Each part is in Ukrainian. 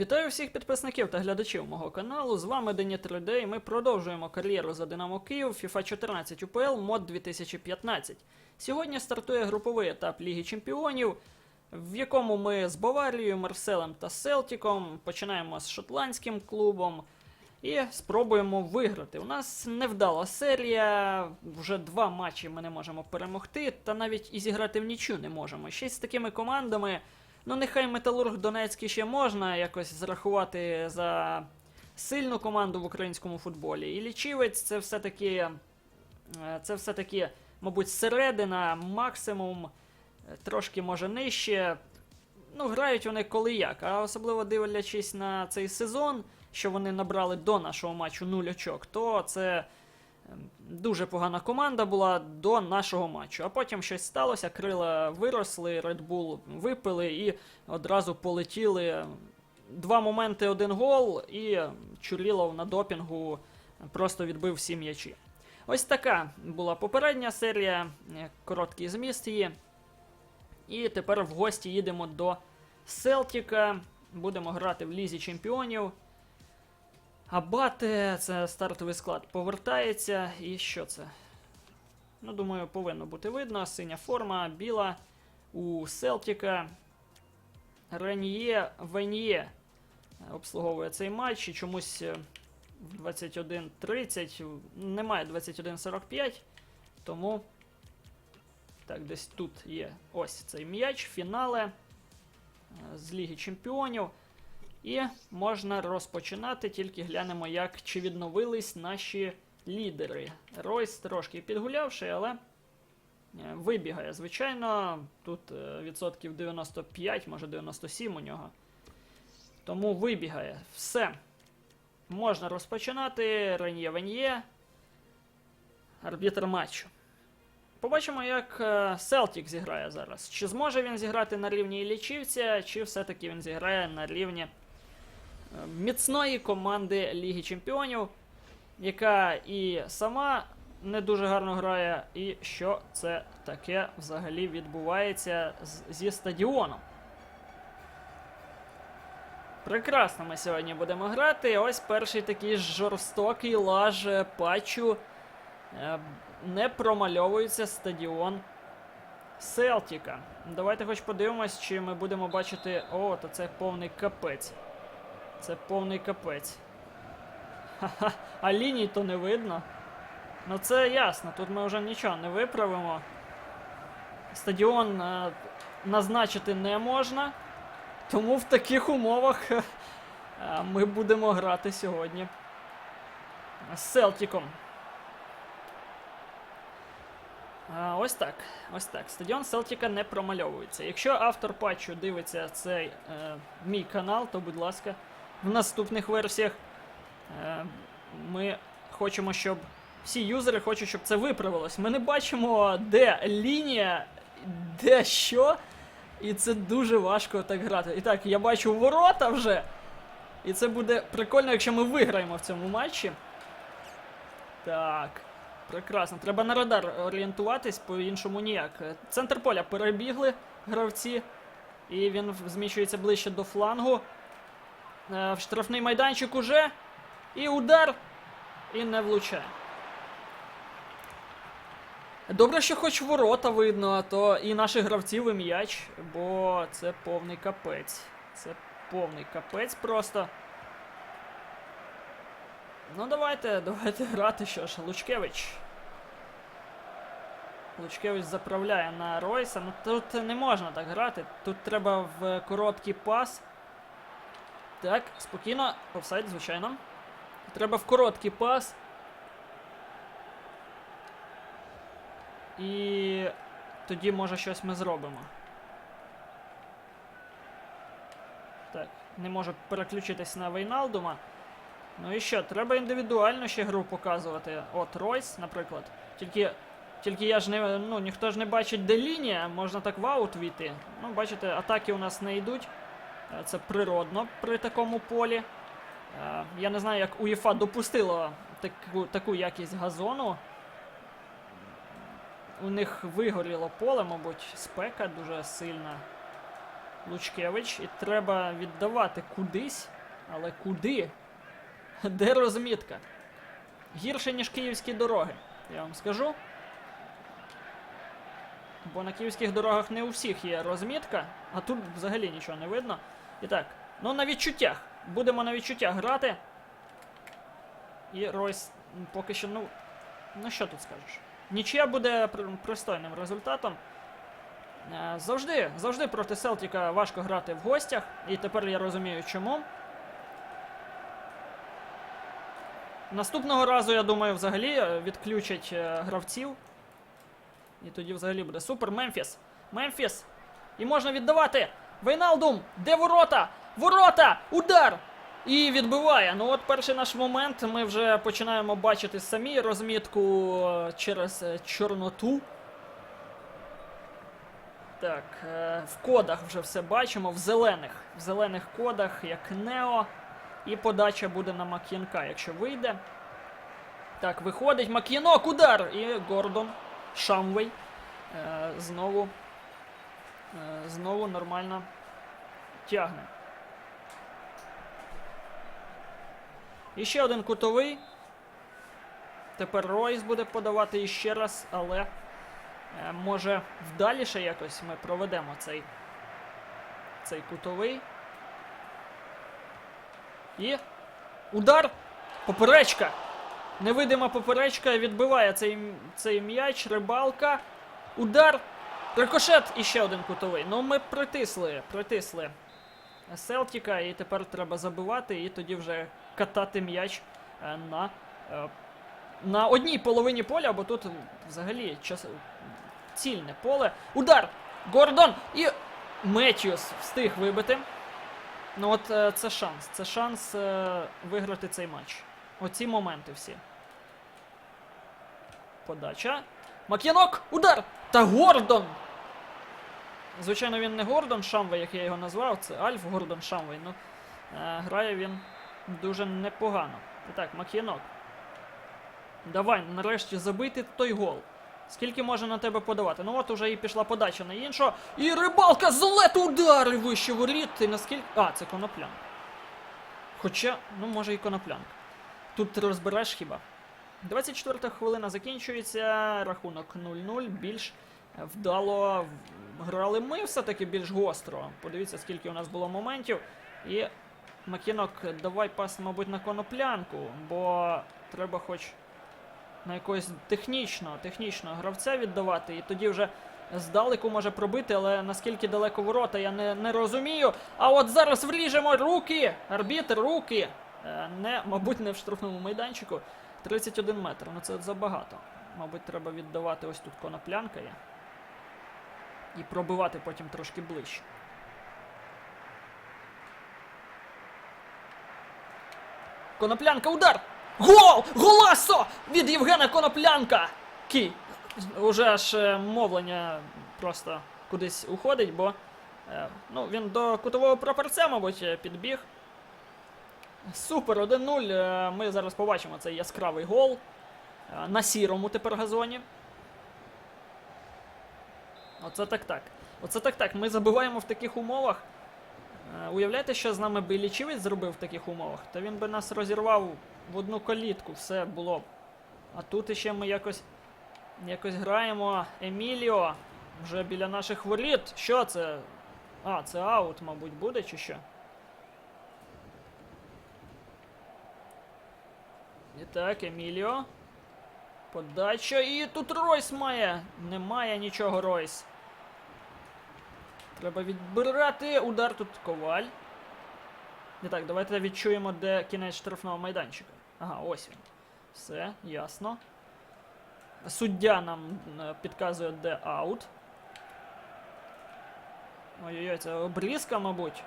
Вітаю всіх підписників та глядачів мого каналу. З вами Дені 3D і ми продовжуємо кар'єру за Динамо Київ FIFA 14 UPL мод 2015. Сьогодні стартує груповий етап Ліги Чемпіонів, в якому ми з Баварією, Марселем та Селтіком починаємо з шотландським клубом і спробуємо виграти. У нас невдала серія, вже два матчі ми не можемо перемогти, та навіть і зіграти в нічю не можемо. Ще з такими командами. Ну, нехай Металург Донецький ще можна якось зрахувати за сильну команду в українському футболі. І лічівець це все-таки, е, це все-таки, мабуть, середина, максимум, е, трошки може нижче. Ну, грають вони коли як, а особливо дивлячись на цей сезон, що вони набрали до нашого матчу 0 очок, то це дуже погана команда була до нашого матчу. А потім щось сталося, крила виросли, Red Bull випили і одразу полетіли. Два моменти, один гол, і Чурлілов на допінгу просто відбив всі м'ячі. Ось така була попередня серія, е, короткий зміст її. І тепер в гості їдемо до Селтіка. Будемо грати в Лізі Чемпіонів. Абате, це стартовий склад, повертається. І що це? Ну, думаю, повинно бути видно. Синя форма, біла у Селтіка. Рен'є Вен'є обслуговує цей матч і чомусь е, в 21.30 немає 21.45, тому так, десь тут є ось цей м'яч, фінале е, з Ліги Чемпіонів. І можна розпочинати, тільки глянемо, як чи відновились наші лідери. Ройс трошки підгулявши, але е, вибігає. Звичайно, тут е, відсотків 95, може 97 у нього. Тому вибігає. Все. Можна розпочинати. Рен'є Вен'є. Арбітр матчу. Побачимо, як Селтік зіграє зараз. Чи зможе він зіграти на рівні Іллічівця, чи все-таки він зіграє на рівні е, міцної команди Ліги Чемпіонів, яка і сама не дуже гарно грає, і що це таке взагалі відбувається зі стадіоном. Прекрасно ми сьогодні будемо грати. Ось перший такий жорстокий лаж патчу. Е, Не промальовується стадіон Селтіка. Давайте хоч подивимось, чи ми будемо бачити. О, то це повний капець. Це повний капець. Ха-ха, а ліній то не видно. Ну це ясно, тут ми вже нічого не виправимо. Стадіон е, назначити не можна. Тому в таких умовах е, е, ми будемо грати сьогодні з Селтіком. А, ось так. Ось так. Стадіон Селтіка не промальовується. Якщо автор патчу дивиться цей е, мій канал, то будь ласка, в наступних версіях е, ми хочемо, щоб всі юзери хочуть, щоб це виправилось. Ми не бачимо, де лінія, де що. І це дуже важко так грати. І так, я бачу ворота вже. І це буде прикольно, якщо ми виграємо в цьому матчі. Так. Прекрасно. Треба на радар орієнтуватись, по-іншому ніяк. Центр поля перебігли гравці. І він зміщується ближче до флангу. Е, В штрафний майданчик уже. І удар. І не влучає. Добре, що хоч ворота видно, а то і наших гравців і м'яч, бо це повний капець. Це повний капець просто. Ну, давайте, давайте грати що ж. Лучкевич. Лучкевич заправляє на Ройса. Ну тут не можна так грати. Тут треба в короткий пас. Так, спокійно. Офсайд, звичайно. Треба в короткий пас. І тоді, може, щось ми зробимо. Так, не можу переключитись на Вейналдума. Ну і що, треба індивідуально ще гру показувати. От Ройс, наприклад. Тільки, тільки я ж не. Ну, ніхто ж не бачить, де лінія, можна так в аут війти. Ну, бачите, атаки у нас не йдуть. Е, Це природно при такому полі. Е, Я не знаю, як УЄФА допустило таку, таку якість газону. У них вигоріло поле, мабуть, спека дуже сильна. Лучкевич. І треба віддавати кудись. Але куди? Де розмітка? Гірше, ніж київські дороги, я вам скажу. Бо на київських дорогах не у всіх є розмітка, а тут взагалі нічого не видно. І так, ну на відчуттях. Будемо на відчуттях грати. І Ройс поки що, ну. Ну що тут скажеш? Нічия буде пристойним результатом. Е, Завжди, завжди проти Селтіка важко грати в гостях, і тепер я розумію чому. Наступного разу, я думаю, взагалі е, відключать е, гравців. І тоді взагалі буде супер. Мемфіс. Мемфіс. І можна віддавати. Вейналдум. Де ворота? Ворота! Удар! І відбиває. Ну от перший наш момент. Ми вже починаємо бачити самі розмітку е, через е, Чорноту. Так, е, в кодах вже все бачимо. В зелених. В зелених кодах, як Нео. І подача буде на Мак'янка, якщо вийде. Так, виходить Мак'янок, удар! І Гордон Шамвей. Знову. Е, знову нормально тягне. І ще один кутовий. Тепер Ройс буде подавати іще раз, але е, може вдаліше якось ми проведемо цей, цей кутовий. І удар. Поперечка. Невидима поперечка відбиває цей, цей м'яч. Рибалка. Удар. Рикошет і ще один кутовий. Ну ми притисли, притисли Селтіка, і тепер треба забивати, і тоді вже катати м'яч е, на, е, на одній половині поля, бо тут взагалі час... цільне поле. Удар! Гордон! І Меттьюс встиг вибити. Ну от е, це шанс. Це шанс виграти цей матч. Оці моменти всі. Подача. Мак'янок! Удар! Та Гордон! Звичайно, він не Гордон Шамвей, як я його назвав, це Альф Гордон Шамвей. Ну, е, грає він дуже непогано. І так, Мак'янок. Давай, нарешті забити той гол. Скільки може на тебе подавати? Ну от уже і пішла подача на іншого. І рибалка з лету удар вище воріт. І наскільки. А, це коноплянка. Хоча, ну може і коноплянка. Тут ти розбереш хіба. 24 хвилина закінчується. Рахунок 0-0. Більш вдало грали ми все-таки більш гостро. Подивіться, скільки у нас було моментів. І Макінок, давай пас, мабуть, на коноплянку, бо треба хоч на якогось технічного, технічного гравця віддавати, і тоді вже здалеку може пробити, але наскільки далеко ворота, я не, не розумію. А от зараз вріжемо руки! Арбітр, руки! Е, Не, мабуть, не в штрафному майданчику. 31 метр, ну це забагато. Мабуть, треба віддавати ось тут коноплянка є. І пробивати потім трошки ближче. Коноплянка, удар! Гол! Голасо! Від Євгена Коноплянка! Кі! Уже аж е, мовлення просто кудись уходить, бо е, ну, він до кутового прапорця, мабуть, е, підбіг. Супер, 1-0. Е, Ми зараз побачимо цей яскравий гол. На сірому тепер газоні. Оце так так. Оце так так. Ми забиваємо в таких умовах. Е, Уявляєте, що з нами би лічівець зробив в таких умовах? Та він би нас розірвав в одну калітку, все було б. А тут іще ми якось, якось граємо Еміліо вже біля наших воріт. Що це? А, це аут, мабуть, буде чи що? І так, Еміліо. Подача. І тут Ройс має. Немає нічого Ройс. Треба відбирати. Удар тут коваль. І так, давайте відчуємо, де кінець штрафного майданчика. Ага, ось він. Все, ясно. Суддя нам е, підказує, де аут. Ой-ой-ой, це обрізка, мабуть.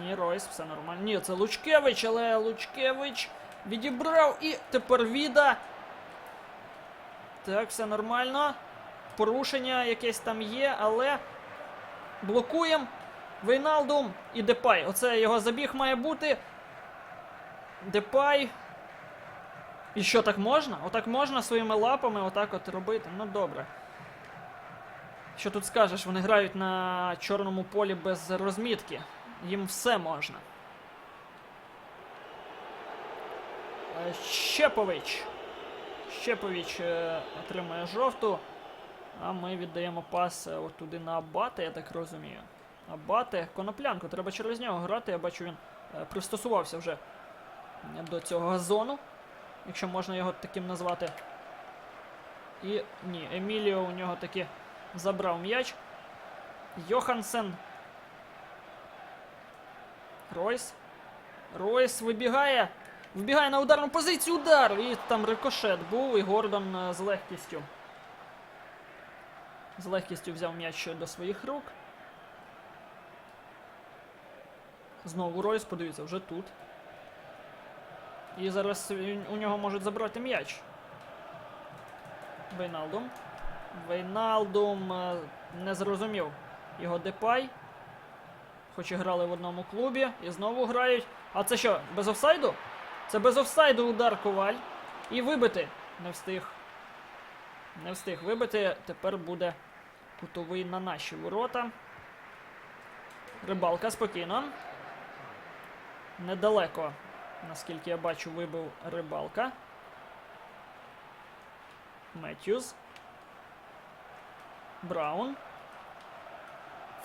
Ні, Ройс, все нормально. Ні, це Лучкевич, але Лучкевич відібрав і тепер віда. Так, все нормально. Порушення якесь там є, але блокуємо. Вейналдум і Депай. Оце його забіг має бути. Депай. І що так можна? Отак можна своїми лапами отак от робити. Ну добре. Що тут скажеш, вони грають на чорному полі без розмітки. Їм все можна. Щепович. Щепович е, отримує жовту. А ми віддаємо пас е, туди на Абати, я так розумію. Абати, коноплянку, треба через нього грати. Я бачу, він е, пристосувався вже до цього газону, якщо можна його таким назвати. І ні, Еміліо у нього таки забрав м'яч. Йохансен. Ройс. Ройс вибігає. Вбігає на ударну позицію. Удар! І там рикошет був, і Гордон е, з легкістю. З легкістю взяв м'яч до своїх рук. Знову Ройс, подивіться, вже тут. І зараз у нього можуть забрати м'яч. Вейналдум. Вейналдум е, не зрозумів його Депай. Хоч і грали в одному клубі. І знову грають. А це що, без офсайду? Це без офсайду удар коваль. І вибити. Не встиг. Не встиг вибити. Тепер буде кутовий на наші ворота. Рибалка спокійно. Недалеко, наскільки я бачу, вибив рибалка. Меттьюз. Браун.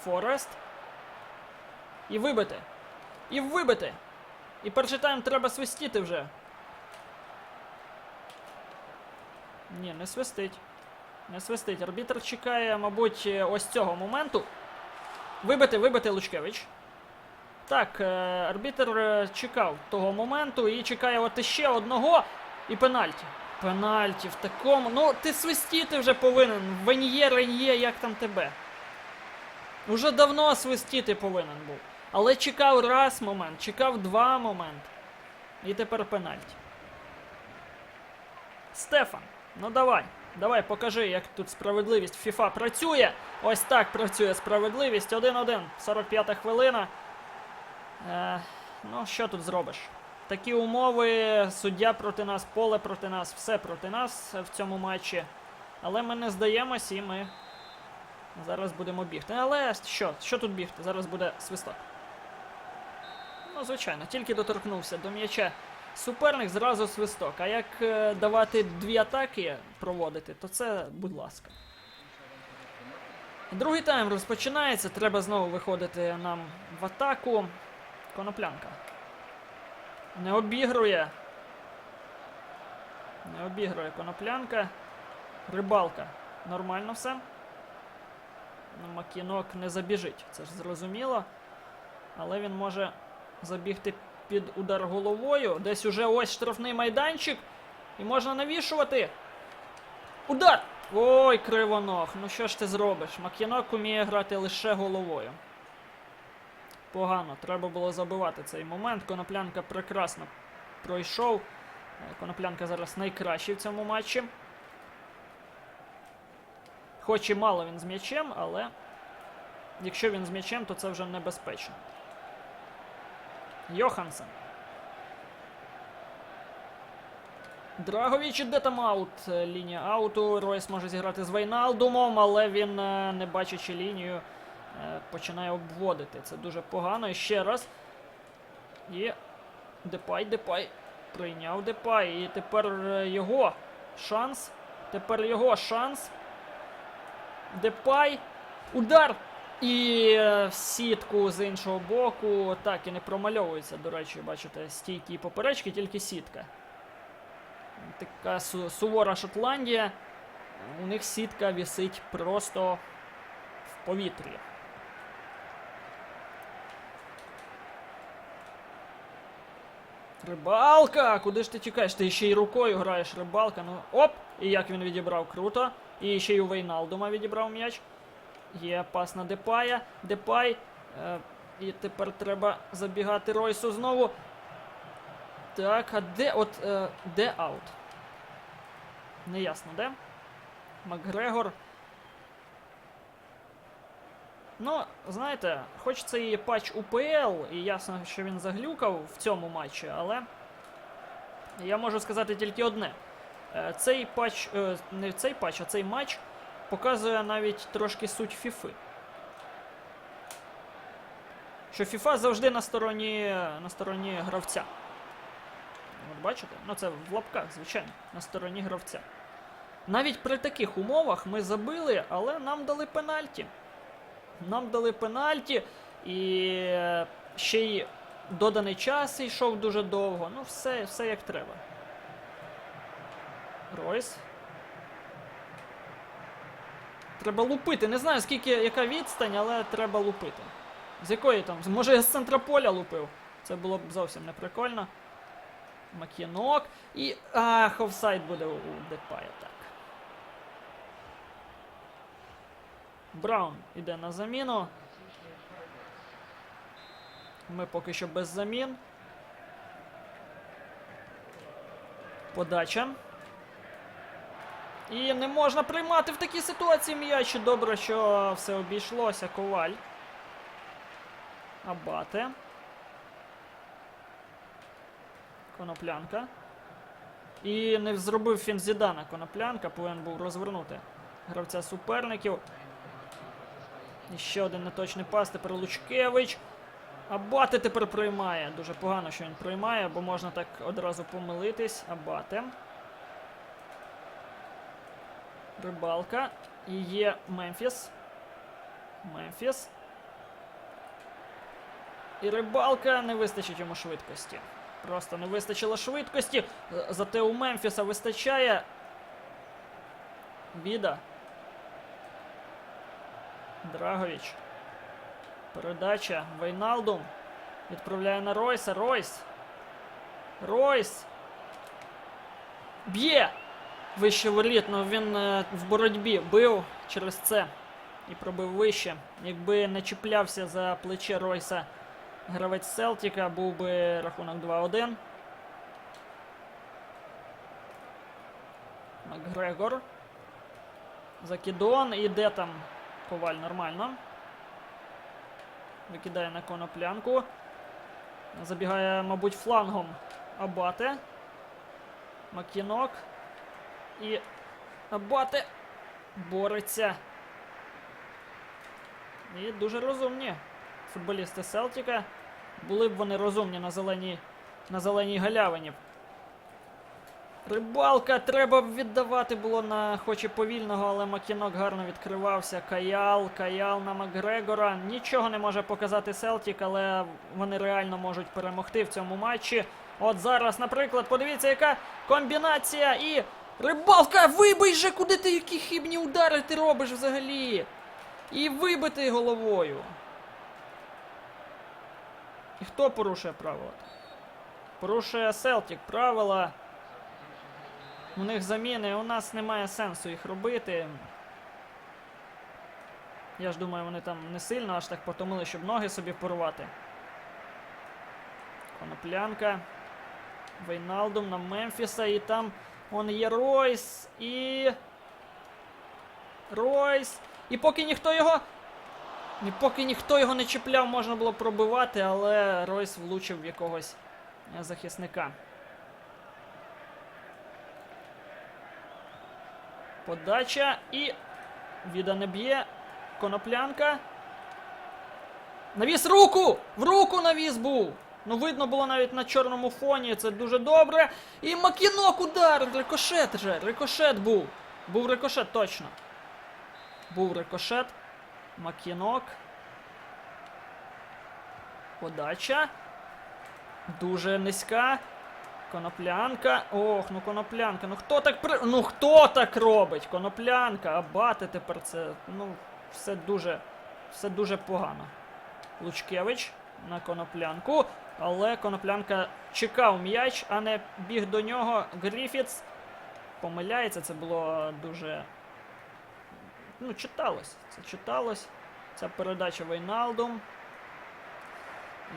Форест. І вибити. І вибити. І перший тайм треба свистіти вже. Ні, не свистить. Не свистить. Арбітр чекає, мабуть, ось цього моменту. Вибити, вибити Лучкевич. Так, е, арбітр е, чекав того моменту і чекає от іще одного і пенальті. Пенальті в такому. Ну, ти свистіти вже повинен. Веньє, Реньє, як там тебе. Уже давно свистіти повинен був. Але чекав раз момент, чекав два моменти. І тепер пенальті. Стефан, ну давай. Давай, покажи, як тут справедливість FIFA працює. Ось так працює справедливість. 1-1. 45-та хвилина. Е, ну, що тут зробиш? Такі умови, суддя проти нас, поле проти нас, все проти нас в цьому матчі. Але ми не здаємось і ми зараз будемо бігти. Але що? Що тут бігти? Зараз буде свисток. Ну, звичайно, тільки доторкнувся до м'яча суперник, зразу свисток. А як е, давати дві атаки проводити, то це, будь ласка. Другий тайм розпочинається. Треба знову виходити нам в атаку. Коноплянка. Не обігрує. Не обігрує коноплянка. Рибалка. Нормально все. Макінок не забіжить, це ж зрозуміло. Але він може забігти під удар головою. Десь уже ось штрафний майданчик. І можна навішувати. Удар! Ой, кривоног. Ну що ж ти зробиш? Мак'янок уміє грати лише головою. Погано, треба було забивати цей момент. Коноплянка прекрасно пройшов. Е, Коноплянка зараз найкращий в цьому матчі. Хоч і мало він з м'ячем, але якщо він з м'ячем, то це вже небезпечно. Йохансен. Драговіч іде там аут. Лінія ауту. Ройс може зіграти з Вейналдумом, але він, е, не бачачи лінію, е, починає обводити. Це дуже погано. І ще раз. І Депай, Депай. Прийняв Депай. І тепер е, його шанс. Тепер його шанс. Депай. Удар! І е, в сітку з іншого боку. Так, і не промальовується, до речі, бачите, стійкі поперечки, тільки сітка. Така су- сувора Шотландія. У них сітка вісить просто в повітрі. Рибалка! Куди ж ти тікаєш? Ти ще й рукою граєш рибалка. Ну оп! І як він відібрав круто. І ще й у Вейналдума відібрав м'яч. Є пас на Депая. Депай. Е, і тепер треба забігати Ройсу знову. Так, а де от е, де аут? Неясно, де? Макгрегор. Ну, знаєте, хоч це патч УПЛ, і ясно, що він заглюкав в цьому матчі, але я можу сказати тільки одне. Е, Цей патч, е, не цей патч, а цей матч показує навіть трошки суть Фіфи. Що Фіфа завжди на стороні, на стороні гравця. От бачите? Ну це в лапках, звичайно, на стороні гравця. Навіть при таких умовах ми забили, але нам дали пенальті. Нам дали пенальті, і ще й доданий час йшов дуже довго. Ну, все, все як треба. Ройс. Треба лупити. Не знаю, скільки яка відстань, але треба лупити. З якої там? Може, я з центра поля лупив. Це було б зовсім не прикольно. Макінок. І. Ах, офсайд буде у Депая, так. Браун іде на заміну. Ми поки що без замін. Подача. І не можна приймати в такій ситуації м'яч. Добре, що все обійшлося. Коваль. Абате. Коноплянка. І не зробив фін Зідана Коноплянка, повинен був розвернути гравця суперників. І ще один неточний пас. Тепер Лучкевич. Абате тепер приймає. Дуже погано, що він приймає, бо можна так одразу помилитись. Абате. Рибалка. І є Мемфіс. Мемфіс. І рибалка не вистачить йому швидкості. Просто не вистачило швидкості. Е, Зате у Мемфіса вистачає. Віда. Драгович. Передача. Вейналдум. Відправляє на Ройса. Ройс. Ройс. Б'є! Вище воріт, ну він е, в боротьбі бив через це. І пробив вище. Якби не чіплявся за плече Ройса гравець Селтіка, був би рахунок 2-1. Макгрегор. Закидон. І де там Коваль нормально. Викидає на коноплянку. Забігає, мабуть, флангом Абате. Макінок. І Абате бореться. І дуже розумні футболісти Селтіка. Були б вони розумні на зеленій, на зеленій галявині. Рибалка треба б віддавати було на хоч і повільного, але Макінок гарно відкривався. Каял, Каял на Макгрегора. Нічого не може показати Селтік, але вони реально можуть перемогти в цьому матчі. От зараз, наприклад, подивіться, яка комбінація і. Рибалка! Вибий же, куди ти які хибні удари ти робиш взагалі? І вибити головою. І хто порушує правила? Порушує Селтік правила. У них заміни, у нас немає сенсу їх робити. Я ж думаю, вони там не сильно аж так потомили, щоб ноги собі порвати. Коноплянка. Вейналдум на Мемфіса. І там он є Ройс і. Ройс. І поки ніхто його. І поки ніхто його не чіпляв, можна було пробивати, але Ройс влучив в якогось е, захисника. Подача і. Віда не б'є. Коноплянка. Навіс руку! В руку навіс був! Ну, видно було навіть на чорному фоні, це дуже добре. І Макінок удар! Рикошет же! Рикошет був! Був рикошет, точно. Був рикошет. Макінок. Подача. Дуже низька. Коноплянка. Ох, ну коноплянка. Ну хто так при... Ну хто так робить? Коноплянка, абати тепер це. Ну, все дуже. Все дуже погано. Лучкевич на коноплянку. Але коноплянка чекав м'яч, а не біг до нього. Гріфіц помиляється. Це було дуже. Ну, читалось. Це читалось. Ця передача Вейналдум.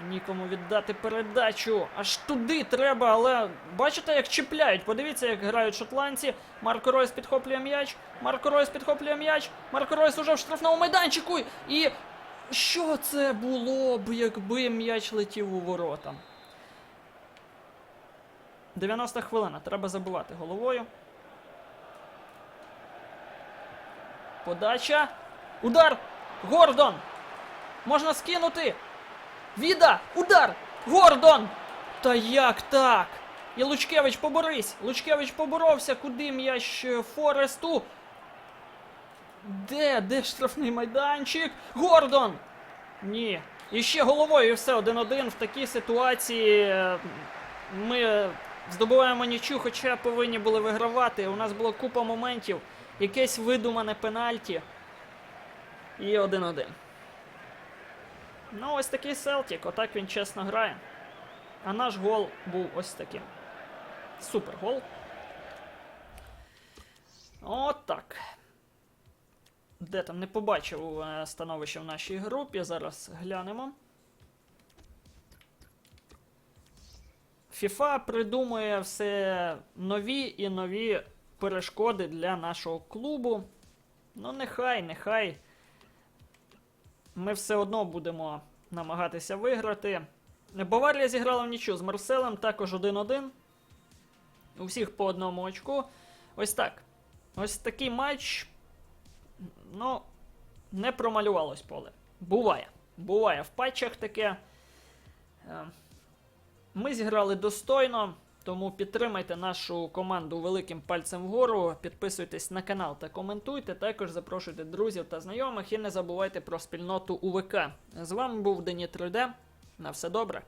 Нікому віддати передачу. Аж туди треба, але бачите, як чіпляють. Подивіться, як грають шотландці. Марко Ройс підхоплює м'яч. Марко Ройс підхоплює м'яч. Марко Ройс уже в штрафному майданчику. І що це було б, якби м'яч летів у ворота? 90 хвилина. Треба забивати головою. Подача. Удар. Гордон. Можна скинути. Віда! Удар! Гордон! Та як так? І Лучкевич поборись! Лучкевич поборовся, куди м'яч Форесту? Де? Де штрафний майданчик? Гордон! Ні. І ще головою і все один-один. В такій ситуації е, ми здобуваємо нічу, хоча повинні були вигравати. У нас було купа моментів, якесь видумане пенальті. І один-один. Ну, ось такий Селтік, отак він чесно грає. А наш гол був ось таким. Супер гол. Отак. Де там не побачив е, становище в нашій групі. Зараз глянемо. FIFA придумує все нові і нові перешкоди для нашого клубу. Ну, нехай, нехай. Ми все одно будемо намагатися виграти. Баварія зіграла в нічу з Марселем, також 1-1. У всіх по одному очку. Ось так. Ось такий матч. Ну, не промалювалось поле. Буває. Буває в патчах таке. Е, Ми зіграли достойно, тому підтримайте нашу команду великим пальцем вгору. Підписуйтесь на канал та коментуйте. Також запрошуйте друзів та знайомих і не забувайте про спільноту УВК. З вами був Дені 3D. На все добре.